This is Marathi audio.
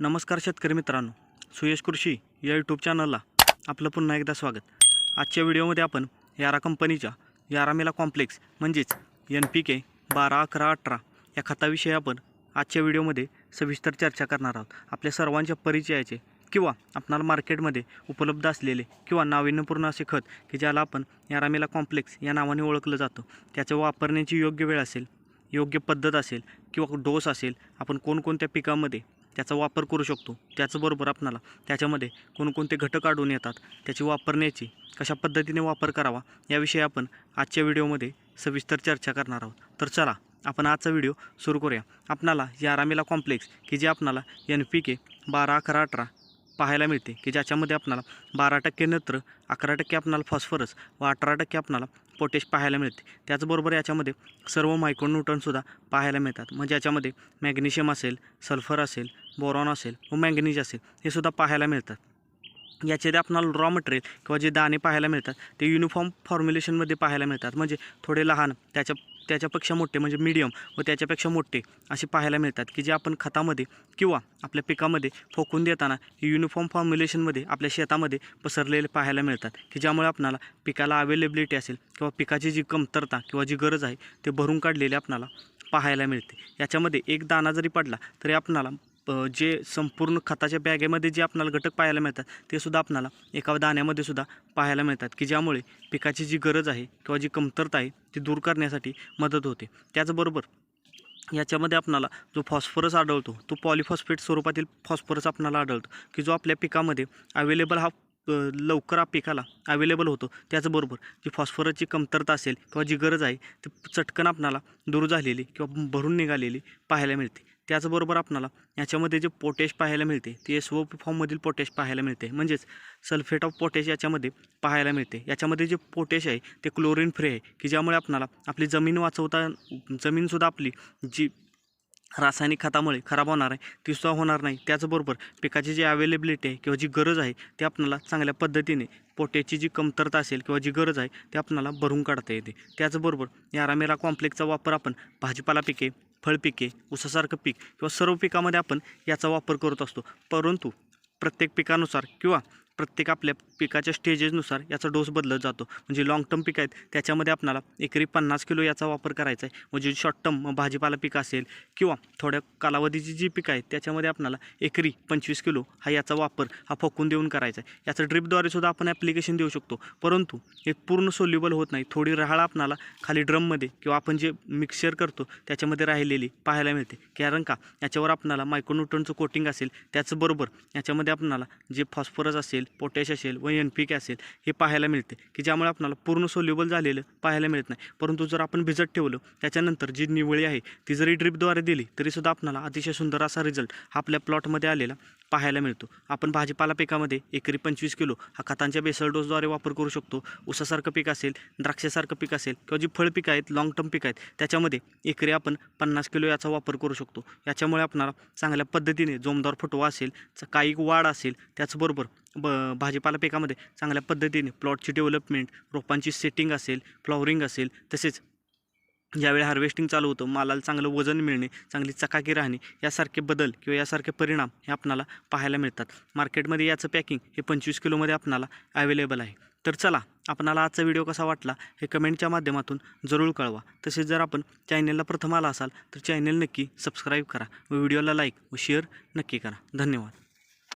नमस्कार शेतकरी मित्रांनो सुयश कृषी या यूट्यूब चॅनलला आपलं पुन्हा एकदा स्वागत. आजच्या व्हिडिओमध्ये आपण यारा कंपनीच्या यारामेला कॉम्प्लेक्स म्हणजेच एन पी के बारा अकरा अठरा या खताविषयी आपण आजच्या व्हिडिओमध्ये सविस्तर चर्चा करणार आहोत. आपल्या सर्वांच्या परिचयाचे किंवा आपणाला मार्केटमध्ये उपलब्ध असलेले किंवा नाविन्यपूर्ण असे खत की ज्याला आपण यारामेला कॉम्प्लेक्स या नावाने ओळखलं जातं त्याचं वापरण्याची योग्य वेळ असेल योग्य पद्धत असेल किंवा डोस असेल आपण कोणकोणत्या पिकामध्ये त्याचा वापर करू शकतो. त्याचबरोबर आपणाला त्याच्यामध्ये कोणकोणते घटक आढळून येतात त्याची वापरण्याची कशा पद्धतीने वापर करावा याविषयी आपण आजच्या व्हिडिओमध्ये सविस्तर चर्चा करणार आहोत. तर चला आपण आजचा व्हिडिओ सुरू करूया. आपणाला या रामेला कॉम्प्लेक्स की जे आपणाला एन पी के बारा अकरा अठरा पाहायला मिळते की ज्याच्यामध्ये आपणाला बारा टक्के नत्र अकरा टक्के आपणाला फॉस्फरस व अठरा टक्के आपणाला पोटॅश पाहायला मिळते. त्याचबरोबर याच्यामध्ये सर्व मायक्रोन्यूटनसुद्धा पाहायला मिळतात. म्हणजे याच्यामध्ये मॅग्नेशियम असेल सल्फर असेल बोरॉन असेल व मॅंगनीज असेल हे सुद्धा पाहायला मिळतात. याचे ते आपणाला रॉ मटेरियल किंवा जे दाणे पाहायला मिळतात ते युनिफॉर्म फॉर्म्युलेशनमध्ये पाहायला मिळतात. म्हणजे थोडे लहान त्याच्या त्याच्यापेक्षा मोठे म्हणजे मीडियम व त्याच्यापेक्षा मोठे असे पाहायला मिळतात की जे आपण खतामध्ये किंवा आपल्या पिकामध्ये फोकून देताना युनिफॉर्म फॉर्म्युलेशनमध्ये आपल्या शेतामध्ये पसरलेले पाहायला मिळतात. की ज्यामुळे आपणाला पिकाला अवेलेबिलिटी असेल किंवा पिकाची जी कमतरता किंवा जी गरज आहे ते भरून काढलेले आपणाला पाहायला मिळते. याच्यामध्ये एक दाणा जरी पडला तरी आपणाला जे संपूर्ण खताच्या बॅगेमध्ये जे आपणाला घटक पाहायला मिळतात ते सुद्धा आपणाला एका दाण्यामध्ये सुद्धा पाहायला मिळतात की ज्यामुळे पिकाची जी गरज आहे किंवा जी कमतरता आहे ती दूर करण्यासाठी मदत होते. त्याचबरोबर याच्यामध्ये आपणाला जो फॉस्फरस आढळतो तो पॉलिफॉस्फेट स्वरूपातील फॉस्फरस आपणाला आढळतो की जो आपल्या पिकामध्ये अवेलेबल हा लवकर पिकाला अवेलेबल होतो. त्याचबरोबर जी फॉस्फरसची कमतरता असेल किंवा जी गरज आहे ती चटकन आपणाला दूर झालेली किंवा भरून निघालेली पाहायला मिळते. त्याचबरोबर आपणाला याच्यामध्ये जे पोटॅश पाहायला मिळते ते एस ओ फॉर्ममधील पोटॅश पाहायला मिळते. म्हणजेच सल्फेट ऑफ पोटॅश याच्यामध्ये पाहायला मिळते. याच्यामध्ये जे पोटॅश आहे ते क्लोरीन फ्री आहे की ज्यामुळे आपणाला आपली जमीन वाचवता जमीनसुद्धा आपली जी रासायनिक खतामुळे खराब होणार आहे ती सुद्धा होणार नाही. त्याचबरोबर पिकाची जी अवेलेबिलिटी आहे किंवा जी गरज आहे ती आपणाला चांगल्या पद्धतीने पोट्याची जी कमतरता असेल किंवा जी गरज आहे ती आपणाला भरून काढता येते. त्याचबरोबर या रामेरा कॉम्प्लेक्सचा वापर आपण भाजीपाला पिके फळपिके ऊसासारखं पीक किंवा सर्व पिकामध्ये आपण याचा वापर करत असतो. परंतु प्रत्येक पिकानुसार किंवा प्रत्येक आपल्या पिकाच्या स्टेजेसनुसार याचा डोस बदलत जातो. म्हणजे लाँग टर्म पीक आहेत त्याच्यामध्ये आपणाला एकरी पन्नास किलो याचा वापर करायचा आहे. म्हणजे शॉर्ट टर्म भाजीपाला पीक असेल किंवा थोड्या कालावधीची जी पिकं आहेत त्याच्यामध्ये आपणाला एकरी पंचवीस किलो हा याचा वापर हा फोकून देऊन करायचा आहे. याचं ड्रिपद्वारे सुद्धा आपण ॲप्लिकेशन देऊ शकतो. परंतु एक पूर्ण सोल्युबल होत नाही. थोडी राहाळ आपणाला खाली ड्रममध्ये किंवा आपण जे मिक्सचर करतो त्याच्यामध्ये राहिलेली पाहायला मिळते. कारण का? याच्यावर आपणाला मायक्रोन्यूटनचं कोटिंग असेल त्याचबरोबर याच्यामध्ये आपणाला जे फॉस्फरस असेल पोटॅश असेल व एन पी के असेल हे पाहायला मिळते की ज्यामुळे आपणाला पूर्ण सोल्युबल झालेलं पाहायला मिळत नाही. परंतु जर आपण भिजत ठेवलं त्याच्यानंतर जी निवळी आहे ती जरी ड्रिपद्वारे दिली तरीसुद्धा आपणाला अतिशय सुंदर असा रिझल्ट आपल्या प्लॉटमध्ये आलेला पाहायला मिळतो. आपण भाजीपाला पिकामध्ये एकरी पंचवीस किलो हा खतांच्या बेसल डोसद्वारे वापर करू शकतो. ऊसासारखं पीक असेल द्राक्षासारखं पीक असेल किंवा जी फळ पिकं आहेत लाँग टर्म पिकं आहेत त्याच्यामध्ये एकरी आपण पन्नास किलो याचा वापर करू शकतो. याच्यामुळे आपणाला चांगल्या पद्धतीने जोमदार फुटवा असेल च- काही वाढ असेल त्याचबरोबर ब भाजीपाला पिकामध्ये चांगल्या पद्धतीने प्लॉटची डेव्हलपमेंट रोपांची सेटिंग असेल फ्लॉवरिंग असेल तसेच ज्यावेळी हार्वेस्टिंग चालू होतं मालाला चांगलं वजन मिळणे चांगली चकाकी राहणे यासारखे बदल किंवा यासारखे परिणाम हे आपणाला पाहायला मिळतात. मार्केटमध्ये याचं पॅकिंग हे पंचवीस किलोमध्ये आपणाला अवेलेबल आहे. तर चला आपणाला आजचा व्हिडिओ कसा वाटला हे कमेंटच्या माध्यमातून जरूर कळवा. तसेच जर आपण चॅनेलला प्रथम आला असाल तर चॅनेल नक्की सबस्क्राईब करा व व्हिडिओला लाईक व शेअर नक्की करा. धन्यवाद.